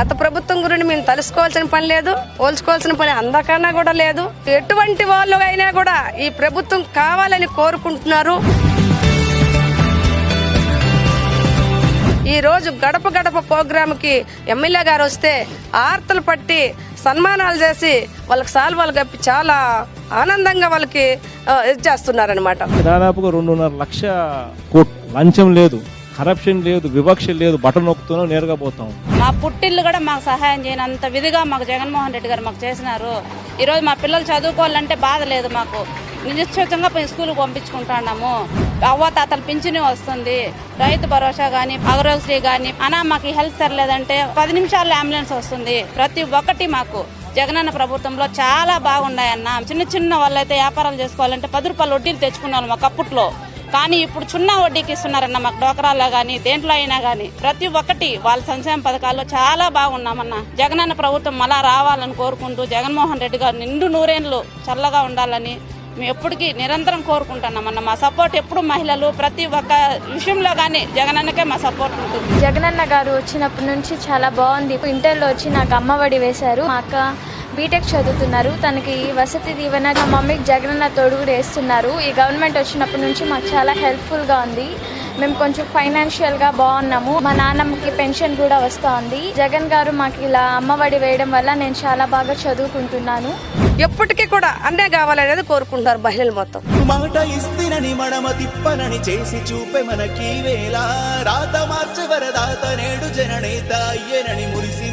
గత ప్రభుత్వం గురించి మేము తలుసుకోవాల్సిన పని లేదు పోల్చుకోవాల్సిన పని అందకన్నా కూడా లేదు. ఎటువంటి వాళ్ళు అయినా కూడా ఈ ప్రభుత్వం కావాలని కోరుకుంటున్నారు. ఈ రోజు గడప గడప ప్రోగ్రామ్కి ఎమ్మెల్యే గారు వస్తే ఆర్తలు పట్టి సన్మానాలు చేసి వాళ్ళకి సాల్వాలు కప్పి చాలా ఆనందంగా వాళ్ళకి ఇది చేస్తున్నారనమాట దాదాపుగా రెండున్నర లక్ష కోట్ లంచం లేదు. కరప్షన్ లేదు వివక్ష లేదు బటన్ నొక్కుతూనే నేరుగా పోతాం మా పుట్టిల్లు కూడా మాకు సహాయం చేయనంత విధిగా మాకు జగన్మోహన్ రెడ్డి గారు మాకు చేసినారు. ఈరోజు మా పిల్లలు చదువుకోవాలంటే బాధ లేదు మాకు. నిజంగా పోయి స్కూల్కి పంపించుకుంటున్నాము. అవ్వ పింఛని వస్తుంది. రైతు భరోసా గాని అగరోశ్రీ గాని. అనా మాకు హెల్త్ సర్లేదంటే పది నిమిషాల్లో అంబులెన్స్ వస్తుంది. ప్రతి ఒక్కటి మాకు. జగనన్న ప్రభుత్వంలో చాలా బాగున్నాయన్న. చిన్న చిన్న వాళ్ళైతే వ్యాపారాలు చేసుకోవాలంటే పది రూపాయలు వడ్డీలు తెచ్చుకునే మాకు అప్పట్లో కానీ ఇప్పుడు చిన్న వడ్డీకి ఇస్తున్నారన్న మాకు డోకరాల్లో కానీ దేంట్లో అయినా కానీ ప్రతి ఒక్కటి వాళ్ళ సంక్షేమ పథకాల్లో చాలా బాగున్నామన్న. జగనన్న ప్రభుత్వం మళ్ళా రావాలని కోరుకుంటూ జగన్మోహన్ రెడ్డి గారు నిండు నూరేళ్ళు చల్లగా ఉండాలని మేము ఎప్పటికీ నిరంతరం కోరుకుంటున్నామన్న. మా సపోర్ట్ ఎప్పుడు మహిళలు ప్రతి ఒక్క విషయంలో కానీ జగనన్నకే మా సపోర్ట్ ఉంటుంది. జగనన్న గారు వచ్చినప్పటి నుంచి చాలా బాగుంది. ఇంటర్లో వచ్చి నాకు అమ్మఒడి వేశారు. మా అక్క బీటెక్ చదువుతున్నారు. తనకి వసతి దీవెన మా మమ్మీకి జగనన్న తోడుగు వేస్తున్నారు. ఈ గవర్నమెంట్ వచ్చినప్పటి నుంచి మాకు చాలా హెల్ప్ఫుల్గా ఉంది. మేము కొంచెం ఫైనాన్షియల్గా బాగున్నాము. మా నాన్నమ్మకి పెన్షన్ కూడా వస్తూ ఉంది జగన్ గారు మాకు ఇలా అమ్మఒడి వేయడం వల్ల నేను చాలా బాగా చదువుకుంటున్నాను. ఎప్పటికీ కూడా అన్నే కావాలనేది కోరుకుంటున్నారు మహిళలు మొత్తం. మాట ఇస్తినని మడమ తిప్పనని చేసి చూపే మనకి వేళ. రాత మార్చ వరదాత నేడు జననేత అయ్యనని మురిసి